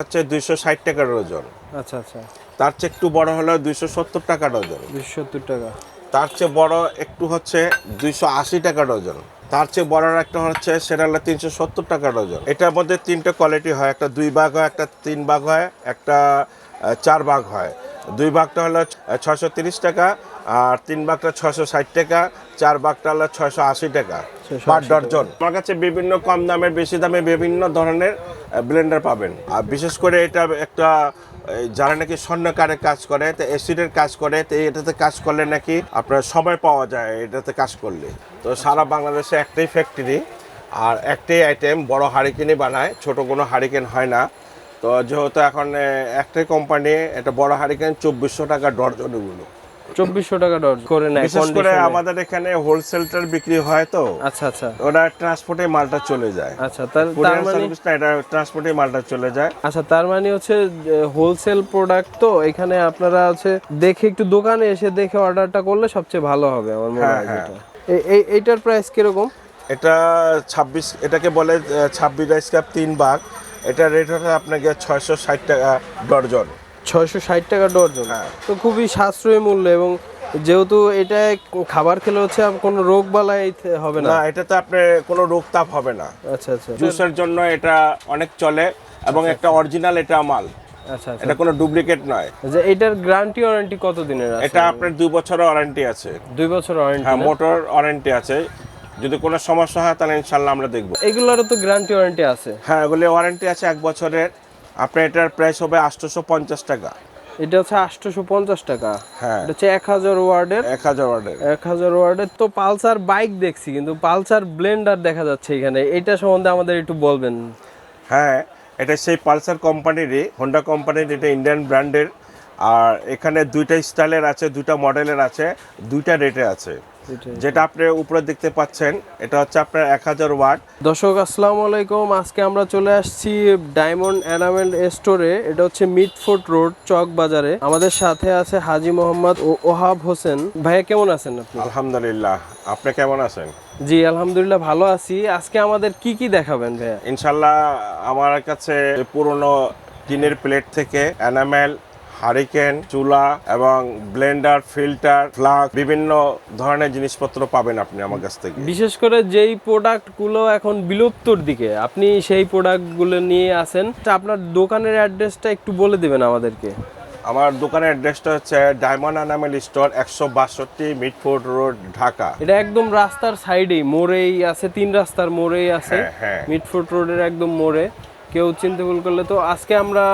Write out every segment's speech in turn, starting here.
হচ্ছে দুইশো ষাট টাকা ডজন আচ্ছা আচ্ছা। তার চেয়ে একটু বড় হলো দুইশো সত্তর টাকা ডজন দুইশো সত্তর টাকা। তার চেয়ে বড় একটু হচ্ছে দুইশো আশি টাকা ডজন তার চেয়ে বড় একটা হচ্ছে সেটা হলো তিনশো সত্তর টাকা ডজন এটার মধ্যে তিনটে কোয়ালিটি হয় একটা দুই ভাগ হয় একটা তিন ভাগ হয় একটা চার ভাগ হয়। দুই ভাগটা হলো ছশো তিরিশ টাকা আর তিন ভাগটা ছশো ষাট টাকা চার ভাগটা হলো ছয়শো আশি টাকা 680 পার ডজন। আমার কাছে বিভিন্ন কম দামের বেশি দামে বিভিন্ন ধরনের ব্লেন্ডার পাবেন। আর বিশেষ করে এটা একটা যারা নাকি স্বর্ণকারে কাজ করে তো অ্যাসিডের কাজ করে তো এটাতে কাজ করলে নাকি আপনার সময় পাওয়া যায় এটাতে কাজ করলে। তো সারা বাংলাদেশে একটাই ফ্যাক্টরি আর একটাই আইটেম বড় হারিকেনই বানায় ছোট কোনো হারিকেন হয় না। তো যেহেতু এখন একটাই কোম্পানি এটা বড় হারিকেন চব্বিশশো টাকা ডর্জন এগুলো চব্বিশশো টাকা ডজন করে নেয় বিশেষ করে আমাদের এখানে হোলসেলটার বিক্রি হয় তো। আচ্ছা আচ্ছা। ওরা ট্রান্সপোর্টে মালটা চলে যায়। আচ্ছা তার তার মানে এটা ট্রান্সপোর্টে মালটা চলে যায়। আচ্ছা তার মানে হচ্ছে হোলসেল প্রোডাক্ট তো এখানে আপনারা হচ্ছে দেখে একটু দোকানে এসে দেখে অর্ডারটা করলে সবচেয়ে ভালো হবে আমার মনে হ্যাঁ, হয় হ্যাঁ। এই- এই এইটার প্রাইস কীরকম? এটা ছাব্বিশ এটাকে বলে ছাব্বিশ রাইস কাপ তিন ভাগ। এটা রেট হচ্ছে আপনাকে ছয়শো ষাট টাকা ডর্জন। ছয়শো ষাট টাকা ডজন হ্যাঁ। তো খুবই সাশ্রয়ী মূল্য এবং যেহেতু এটা খাবার খেলে হচ্ছে কোনো রোগ বালাই হবে না। এটাতে আপনার কোনো রোগ তাপ হবে না। আচ্ছা আচ্ছা। জুসের জন্য এটা অনেক চলে এবং একটা অরিজিনাল এটা মাল। আচ্ছা আচ্ছা। এটা কোনো ডুপ্লিকেট নয়। যে এটার গ্যারান্টি ওয়ারেন্টি কত দিনের আছে? এটা আপনার দুই বছরের ওয়ারেন্টি আছে। দুই বছর ওয়ারেন্টি হ্যাঁ মোটর ওয়ারেন্টি আছে। যদি কোনো সমস্যা হয় তাহলে ইনশাল্লাহ আমরা দেখব। এগুলোরও তো গ্যারান্টি ওয়ারেন্টি আছে। হ্যাঁ এগুলি ওয়ারেন্টি আছে এক বছরের। আপনার এটার প্রাইস হবে আটশোশো পঞ্চাশ টাকা। এটা হচ্ছে আটশোশো পঞ্চাশ টাকা। হ্যাঁ। এটা হচ্ছে এক হাজার ওয়ার্ডের। এক হাজার ওয়ার্ডের। এক হাজার ওয়ার্ডের তো পালসার বাইক দেখছি কিন্তু পালসার ব্লেন্ডার দেখা যাচ্ছে এখানে। এটা সম্বন্ধে আমাদের একটু বলবেন। হ্যাঁ এটা সেই পালসার কোম্পানিরই হোন্ডা কোম্পানির এটা ইন্ডিয়ান ব্র্যান্ডের আর এখানে দুইটা স্টাইলের আছে দুইটা মডেলের আছে দুইটা রেটে আছে। যেটা আপনি উপরে দেখতে পাচ্ছেন এটা হচ্ছে আপনার এক হাজার ওয়াট। দর্শক আসসালামু আলাইকুম। আজকে আমরা চলে আসছি ডায়মন্ড অ্যানামেন্ট স্টোরে এটা হচ্ছে মিড মিটফোর্ট রোড চক বাজারে। আমাদের সাথে আছে হাজি মোহাম্মদ ও ওহাব হোসেন। ভাইয়া কেমন আছেন আপনি? আলহামদুলিল্লাহ। আপনি কেমন আছেন? জি আলহামদুলিল্লাহ ভালো আছি। আজকে আমাদের কি কি দেখাবেন ভাইয়া? ইনশাল্লাহ আমার কাছে পুরনো টিনের প্লেট থেকে অ্যানামেল হারিকেন চুলা এবং ব্লেন্ডার ফিল্টার ফ্লাগ বিভিন্ন ধরনের জিনিসপত্র পাবেন আপনি আমার কাছ থেকে। বিশেষ করে যেই প্রোডাক্টগুলো এখন বিলুপ্তর দিকে আপনি সেই প্রোডাক্টগুলো নিয়ে আসেন আপনার দোকানের অ্যাড্রেসটা একটু বলে দেবেন আমাদেরকে। আমার দোকানের অ্যাড্রেসটা হচ্ছে ডায়মন্ড অ্যানামেল স্টোর একশো বাষট্টি মিটফোর্ড রোড ঢাকা। এটা একদম রাস্তার সাইডেই মোড়েই আছে তিন রাস্তার মোড়েই আছে হ্যাঁ হ্যাঁ। রোডের একদম মোড়ে। কেউ চিন্তা ভুল করলে তো আজকে আমরা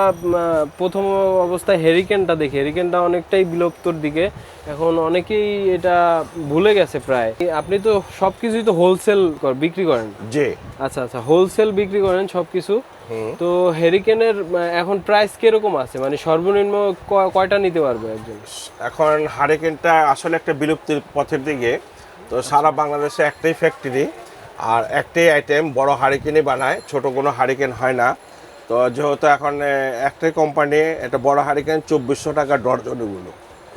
প্রথম অবস্থায় হেরিকেনটা দেখি। হেরিকেনটা অনেকটাই বিলুপ্তর দিকে। এখন অনেকেই এটা ভুলে গেছে প্রায়। আপনি তো সব কিছুই তো হোলসেল বিক্রি করেন। জি। আচ্ছা আচ্ছা হোলসেল বিক্রি করেন সব কিছু তো হেরিকেনের এখন প্রাইস কীরকম আছে? মানে সর্বনিম্ন কয়টা নিতে পারবে একজন? এখন হারিকেনটা আসলে একটা বিলুপ্তির পথের দিকে। তো সারা বাংলাদেশে একটাই ফ্যাক্টরি আর একটাই আইটেম বড় হারিকেনই বানায় ছোট কোনো হারিকেন হয় না। তো যেহেতু এখন একটাই কোম্পানি এটা বড় হারিকেন চব্বিশশো টাকা ডর্জন এগুলো।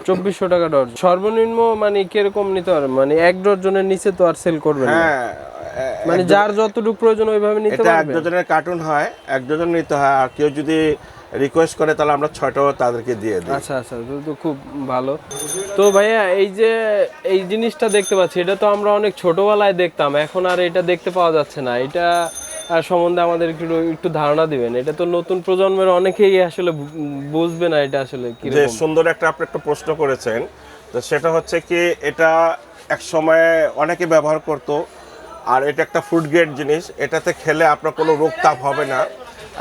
চব্বিশশো টাকা ডর্জন। সর্বনিম্ন মানে কীরকম নিতে পারবে? মানে এক ডজনের নিচে তো আর সেল করবে হ্যাঁ মানে যার যতটুকু প্রয়োজন ওইভাবে নিতে এটা এক পারবে? ডজনের কার্টুন হয় এক ডজন নিতে হয়। আর কেউ যদি রিকোয়েস্ট করে তাহলে আমরা ছয়টাও তাদেরকে দিয়ে দিই। আচ্ছা আচ্ছা তো খুব ভালো। তো ভাইয়া এই যে এই জিনিসটা দেখতে পাচ্ছি এটা তো আমরা অনেক ছোটবেলায় দেখতাম এখন আর এটা দেখতে পাওয়া যাচ্ছে না। এটা আহ, সম্বন্ধে আমাদের একটু একটু ধারণা দিবেন। এটা তো নতুন প্রজন্মের অনেকেই আসলে বুঝবে না এটা আসলে কি যে সুন্দর একটা আপনি একটা প্রশ্ন করেছেন তো সেটা হচ্ছে কি এটা এক সময় অনেকে ব্যবহার করতো আর এটা একটা ফুড গ্রেড জিনিস এটাতে খেলে আপনার কোনো রোগ তাপ হবে না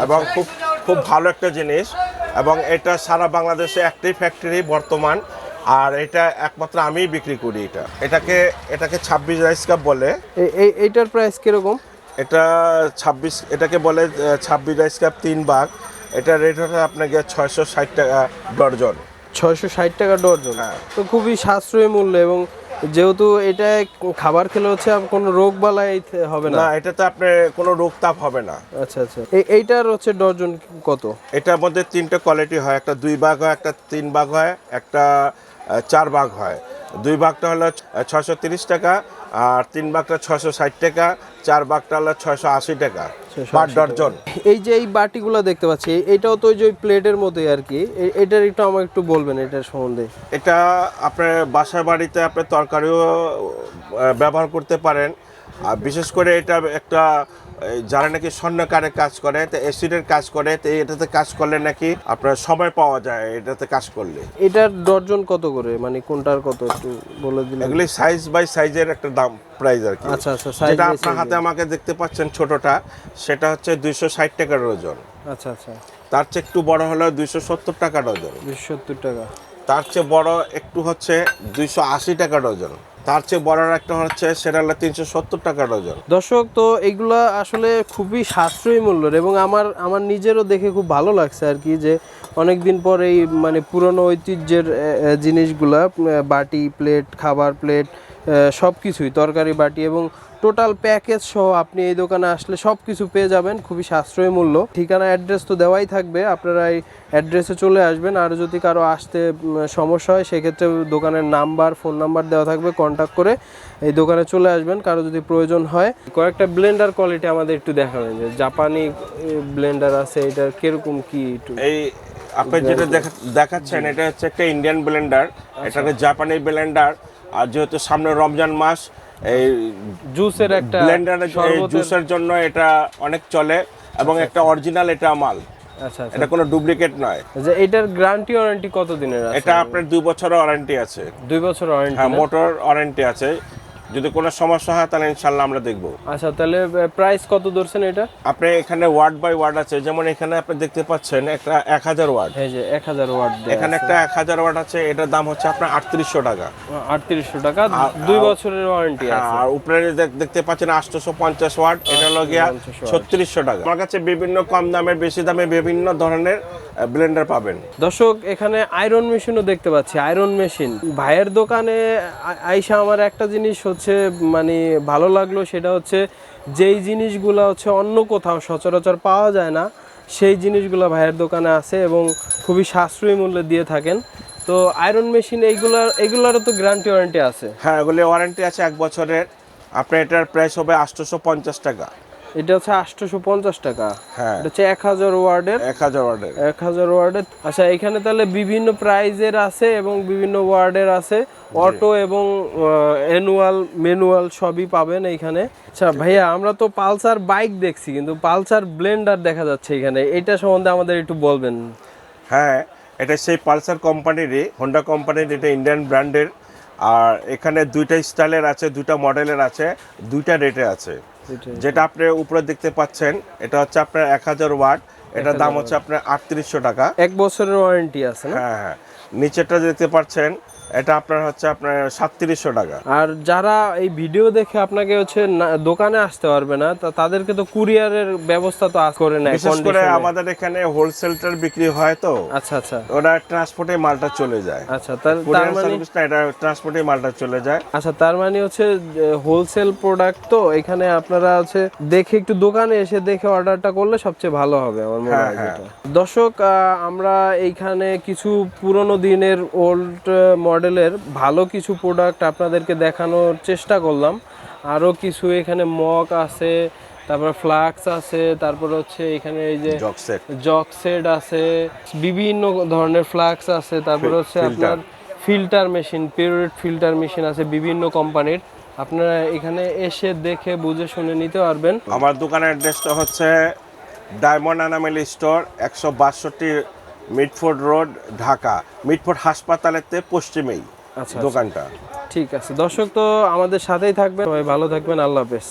এবং খুব খুব ভালো একটা জিনিস এবং এটা সারা বাংলাদেশে একটাই ফ্যাক্টরি বর্তমান। আর এটা একমাত্র আমিই বিক্রি করি এটা। এটাকে এটাকে ছাব্বিশ রাইস কাপ বলে। এই- এই এইটার প্রাইস কীরকম? এটা ছাব্বিশ এটাকে বলে ছাব্বিশ রাইস কাপ তিন ভাগ। এটা রেট হচ্ছে আপনাকে ছয়শো ষাট টাকা ডর্জন ছয়শো ষাট টাকা ডজন হ্যাঁ। তো খুবই সাশ্রয়ী মূল্য এবং যেহেতু এটা খাবার খেলে হচ্ছে কোনো রোগ বালাই হবে না। এটা এটাতে আপনার কোনো রোগ তাপ হবে না। আচ্ছা আচ্ছা। এইটার হচ্ছে ডজন কত? এটার মধ্যে তিনটে কোয়ালিটি হয় একটা দুই ভাগ হয় একটা তিন ভাগ হয় একটা চার ভাগ হয়। দুই ভাগটা হলো ছশো তিরিশ টাকা আর তিন ভাগটা ছশো ষাট টাকা চার ভাগটা হলো ছশো আশি টাকা 680 পার। ডর্জন এই যে এই বাটিগুলো দেখতে পাচ্ছি এটাও তো ওই যে ওই প্লেটের মতোই আর কি। এটার একটু আমাকে একটু বলবেন এটার সম্বন্ধে। এটা আপনার বাসা বাড়িতে আপনার তরকারিও ব্যবহার করতে পারেন। আর বিশেষ করে এটা একটা যারা নাকি স্বর্ণকারে কাজ করে তো অ্যাসিডের কাজ করে তো এটাতে কাজ করলে নাকি আপনার সময় পাওয়া যায় এটাতে কাজ করলে। এটার ডর্জন কত করে? মানে কোনটার কত একটু বলে দিলে? এগুলি সাইজ বাই সাইজের একটা দাম প্রাইস আর কি। আচ্ছা আচ্ছা সাইজ যেটা আপনার হাতে আমাকে দেখতে পাচ্ছেন ছোটটা সেটা হচ্ছে দুইশো ষাট টাকার ওজন। আচ্ছা আচ্ছা। তার চেয়ে একটু বড় হলো দুইশো সত্তর টাকা ডজন দুশো সত্তর টাকা। তার চেয়ে বড় একটু হচ্ছে দুইশো আশি টাকা ডজন তার চেয়ে বড় একটা হচ্ছে সেটা হলো তিনশো সত্তর টাকা ডজন দর্শক, তো এগুলো আসলে খুবই সাশ্রয়ী মূল্যের এবং আমার আমার নিজেরও দেখে খুব ভালো লাগছে আর কি যে অনেক দিন পর এই মানে পুরনো ঐতিহ্যের জিনিসগুলা বাটি প্লেট, খাবার প্লেট সব কিছুই তরকারি বাটি এবং টোটাল প্যাকেজ সহ আপনি এই দোকানে আসলে সব কিছু পেয়ে যাবেন খুবই সাশ্রয়ী মূল্য। ঠিকানা অ্যাড্রেস তো দেওয়াই থাকবে আপনারা এই অ্যাড্রেসে চলে আসবেন। আর যদি কারও আসতে সমস্যা হয় সেক্ষেত্রে দোকানের নাম্বার ফোন নাম্বার দেওয়া থাকবে কন্ট্যাক্ট করে এই দোকানে চলে আসবেন। কারও যদি প্রয়োজন হয় কয়েকটা ব্লেন্ডার কোয়ালিটি আমাদের একটু দেখাবেন যে জাপানি ব্লেন্ডার আছে এটার কীরকম কি একটু? এই আপনি যেটা দেখা- দেখাচ্ছেন এটা হচ্ছে একটা ইন্ডিয়ান ব্লেন্ডার এটাকে জাপানি ব্লেন্ডার আর যেহেতু সামনে রমজান মাস এই জুসের একটা ব্লেন্ডারের জুসের জন্য এটা অনেক চলে এবং একটা অরিজিনাল এটা মাল। আচ্ছা আচ্ছা। এটা কোনো ডুপ্লিকেট নয়। যে এটার গ্যারান্টি ওয়ারেন্টি কত দিনের আছে? এটা আপনার দুই বছরের ওয়ারেন্টি আছে। দুই বছর ওয়ারেন্টি হ্যাঁ মোটর ওয়ারেন্টি আছে। যদি কোনো সমস্যা হয় তাহলে ইনশাল্লাহ আমরা দেখব। আচ্ছা তাহলে প্রাইস কত ধরছেন এটা? আপনি এখানে ওয়ার্ড বাই ওয়ার্ড আছে যেমন এখানে আপনি দেখতে পাচ্ছেন একটা এক হাজার ওয়ার্ড এই যে এক হাজার ওয়ার্ড এখানে একটা এক হাজার ওয়ার্ড আছে এটার দাম হচ্ছে আপনার আটত্রিশশো টাকা। আটত্রিশশো টাকা দুই বছরের ওয়ারেন্টি আছে। আর উপরে দেখ- দেখতে পাচ্ছেন আটশোশো পঞ্চাশ ওয়ার্ড এটা হলো গিয়া ছত্রিশশো টাকা। আমার কাছে বিভিন্ন কম দামের বেশি দামে বিভিন্ন ধরনের ব্লেন্ডার পাবেন। দর্শক এখানে আয়রন মেশিনও দেখতে পাচ্ছি। আয়রন মেশিন ভাইয়ের দোকানে আইসা আমার একটা জিনিস হচ্ছে মানে ভালো লাগল সেটা হচ্ছে যেই জিনিসগুলো হচ্ছে অন্য কোথাও সচরাচর পাওয়া যায় না সেই জিনিসগুলো ভাইয়ের দোকানে আছে এবং খুবই সাশ্রয়ী মূল্যে দিয়ে থাকেন। তো আয়রন মেশিন এইগুলার এগুলারও তো গ্যারান্টি ওয়ারেন্টি আছে। হ্যাঁ এগুলি ওয়ারেন্টি আছে এক বছরের। আপনার এটার প্রাইস হবে আটশোশো পঞ্চাশ টাকা। এটা হচ্ছে আটশোশো পঞ্চাশ টাকা। হ্যাঁ। এটা হচ্ছে এক হাজার ওয়ার্ডের। এক হাজার ওয়ার্ডের। এক হাজার ওয়ার্ডের। আচ্ছা এখানে তাহলে বিভিন্ন প্রাইজের আছে এবং বিভিন্ন ওয়ার্ডের আছে। অটো এবং অ্যানুয়াল ম্যানুয়াল সবই পাবেন এইখানে। আচ্ছা ভাইয়া আমরা তো পালসার বাইক দেখছি কিন্তু পালসার ব্লেন্ডার দেখা যাচ্ছে এখানে। এটা সম্বন্ধে আমাদের একটু বলবেন। হ্যাঁ এটা সেই পালসার কোম্পানিরই হোন্ডা কোম্পানির এটা ইন্ডিয়ান ব্র্যান্ডের আর এখানে দুইটা স্টাইলের আছে দুইটা মডেলের আছে দুইটা রেটে আছে। যেটা আপনি উপরে দেখতে পাচ্ছেন এটা হচ্ছে আপনার এক হাজার ওয়াট এটার দাম হচ্ছে আপনার আটত্রিশশো টাকা। এক বছরের ওয়ারেন্টি আছে হ্যাঁ হ্যাঁ। নিচেরটা দেখতে পাচ্ছেন এটা আপনার হচ্ছে আপনার সাতত্রিশশো টাকা। আর যারা এই ভিডিও দেখে আপনাকে হচ্ছে না- দোকানে আসতে পারবে না তা তাদেরকে তো কুরিয়ারের ব্যবস্থা তো করে নেয় বিশেষ করে আমাদের এখানে হোলসেলটার বিক্রি হয় তো। আচ্ছা আচ্ছা। ওরা ট্রান্সপোর্টে মালটা চলে যায়। আচ্ছা তার তার মানে এটা ট্রান্সপোর্টে মালটা চলে যায়। আচ্ছা তার মানে হচ্ছে হোলসেল প্রোডাক্ট তো এখানে আপনারা হচ্ছে দেখে একটু দোকানে এসে দেখে অর্ডারটা করলে সবচেয়ে ভালো হবে আমার মনে হয় হ্যাঁ, দর্শক আহ, আমরা এইখানে কিছু পুরনো দিনের ওল্ড মডেলের ভালো কিছু প্রোডাক্ট আপনাদেরকে দেখানোর চেষ্টা করলাম। আরও কিছু এখানে মগ আছে তারপর ফ্লাক্স আছে তারপর হচ্ছে এখানে এই যে জক সেট আছে বিভিন্ন ধরনের ফ্লাক্স আছে তারপর হচ্ছে আপনার filter machine period filter machine আছে বিভিন্ন কোম্পানির আপনারা এখানে এসে দেখে বুঝে শুনে নিতে পারবেন। আমার দোকানের অ্যাড্রেসটা হচ্ছে ডায়মন্ড অ্যানামেল স্টোর একশো বাষট্টি মিটফোর্ড রোড ঢাকা। মিটফোর্ড হাসপাতালেতে পশ্চিমেই আচ্ছা দোকানটা। ঠিক আছে। দর্শক তো আমাদের সাথেই থাকবেন। সবাই ভালো থাকবেন। আল্লাহ হাফেজ।